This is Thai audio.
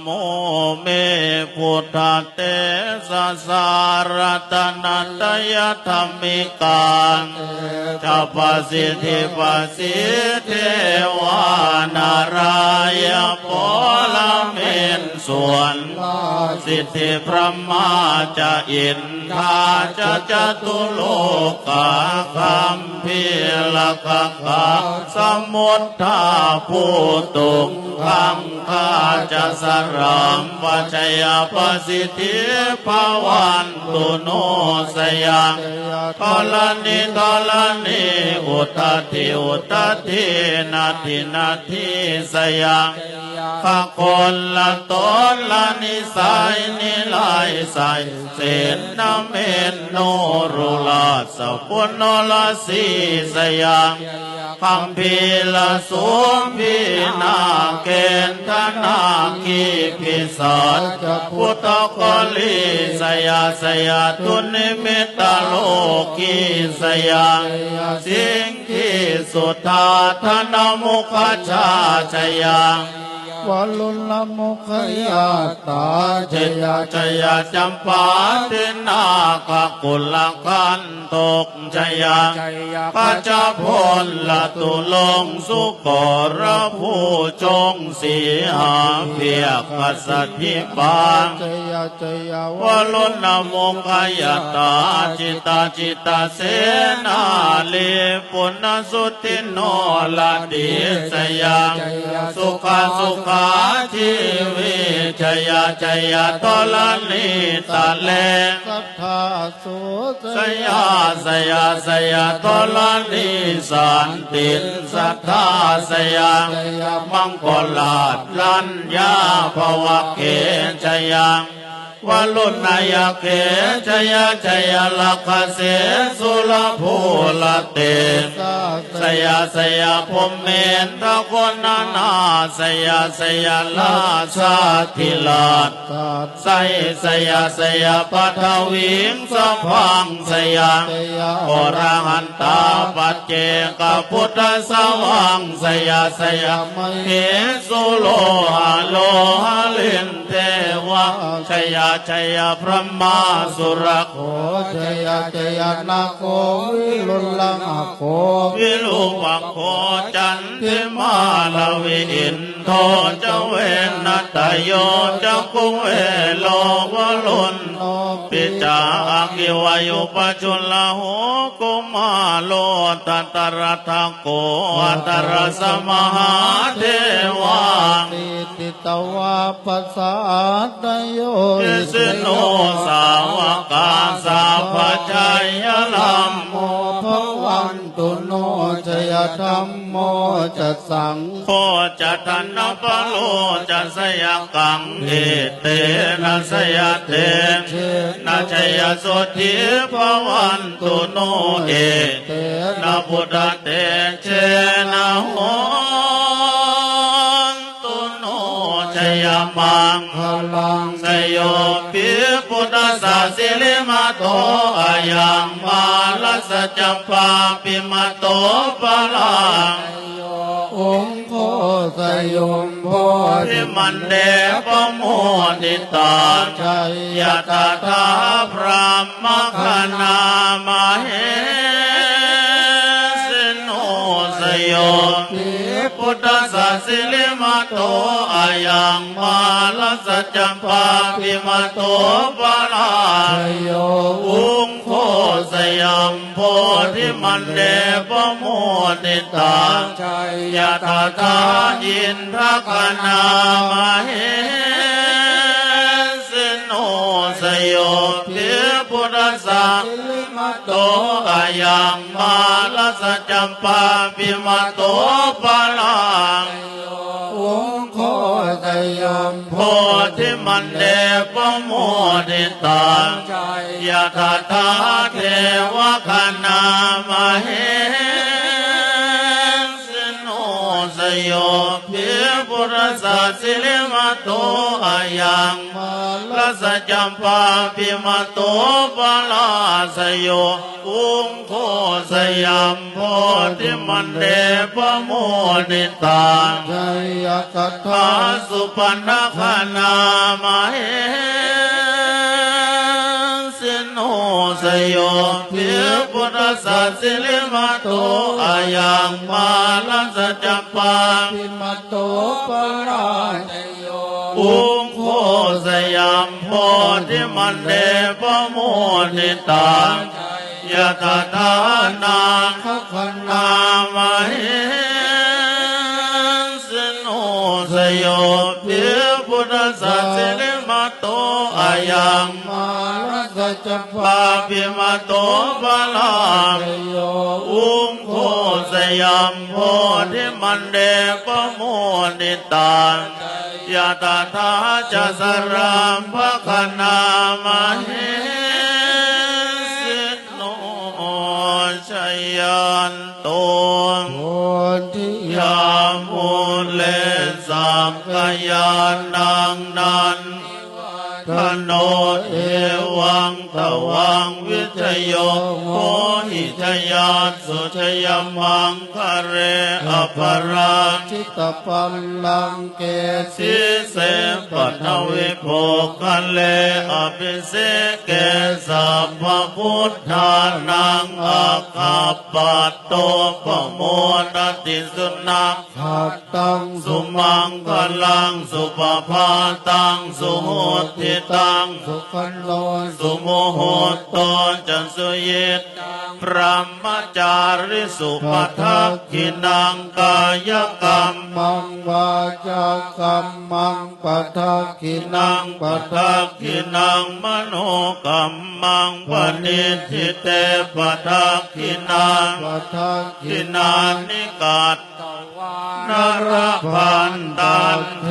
โมเมพุทธเตสสารตนันตยธรรมิกังจัปสิทธิปสิทธิวานารายโพลเมนส่วนสิทธิพระมาจะอินทาจะจตุโลกาคัมพิลกกาสมุทธาผูตุง คังคาจะสรามปัจยาปสิทธิภาวันตุโนสยังทลนิทลนิอุตติอุตตินาทินาทิสยังพระคนละตนละนิสัยนิลายใสเสนนเมนโนรุลาสปุณโนลาสีสยังคำพีละสุมพีนาเกนทนาคีพิสารพุทธกลีสยาสยาตุนิมิตโลกีสยาสิ่งที่สุทธาธนมุขชาชยัง วลุลมุขยาตาเจยาจยาจำปาตินาคกุลคันตกจยาใจยพระเจ้าพลละตุลงสุกรผู้จงสีหาเพียกสัทธิบางใจยาใจยาวลุณมงคยตาจิตาจิตาเสนาลีปุณสุติโนละดีสยาใจยาสุขาสุขาชีวิจยาจยาตลนิตะเลสัทธาสุสยาสยาสยาตลนิสันติสัทธาสยามังกลาดลัญญาภวะเกจยังวลุนายเกจยาจยาลักเสสุลภูลเตสาสยาสยาพมเมนตะคนนานาสยาสยาลาชาติลาดสาไสสยาสยาปัทวิงสะพังสยาใจยาโอระหันตาปัจเจกพุทธสวังสยาสยาไม่เอสุโลหะโลหะลินเทวะชยาชยาพระมาสุรโคโอใจยาใจยานาโควิลุลมาโควิรูปักโคจันทิมาลวิอิน โทเจเวนัตโยเจกุเวโลวะลุนปิจาอากิวายุปจุลโหกุมาโลตัตระทะโกอัตระสมหาเทวังติตตวาปัสสะตโยเยสโนสาวกาสาพชัยลัม วันตุโนชยธรรมโมจะสังโคจะทันนปโลจะสยกังเอเตนะสยเตนะชยสุธิภวันตุโนเอเตนะพุทธเตเชนะโห มังพลังสยโปิพุทธสาสิลิมาโตอายังมาลสัจจปาปิมาโตปะลังองค์โคสยมโพทิมันเดปโมติตาชัยยะตถาพระมคณามาเหสิโนสยปิพุ ทธสาสิลิมาโตอายังมาลสัจจปาปิมาโตปะลังชยโยอุงโคสยามโพธิมันเดปโมติตาชัยยะตาตายินทกนามเห สะมาโตอายังมาลสัจจปาปิมาโตปะลังองโคตยมโพธิมันเดปโมดิตังยะทาทาเทวคณามเห โนสยบเพิพุทธสัสิเลมาโตอายังมาลาสจัมปาปิมาโตปะลาสยโยอุงโคสยามโพธิมันเดปะโมนิตาชัยกทาถาสุปันนคนามาเหสิโน สยโยเพียพุทธสัสสิลิมาโตอายังมาลาสจัมปาปิมาโตปะราชโยอุงโคสยามโพธิมันเดปะโมนิตายะตถานังขคนา จจปาปิมาโตปะลาโยอุงโคสยามโพธิมันเดปะโมนิตายะตถาจะสรามภคนามาเหสิโนชัยยันโตโพธิยายามมุเลสังกยานังนันท โนเอวังตวังวิทยโยโหหิทยานสุชยมังคะเรอภรังจิตตปัลลังเกสิสิเสปัทวิโภคันเลอภิเสเกสัพพพุทธานังอาคาปัตโตปโมนติสุนังหัตตังสุมังคลังสุปภาตังสุโหติตังสุขันโลสุโมโหโตจันสุยิตพระมจาริสุปทักขินังกายกรรมมังวาจากรรมังปัทักขินังปัทักขินังมโนกรรมังปณิทิเตปัทักขินังปัทักขินันางนิกาตนรพันตันเท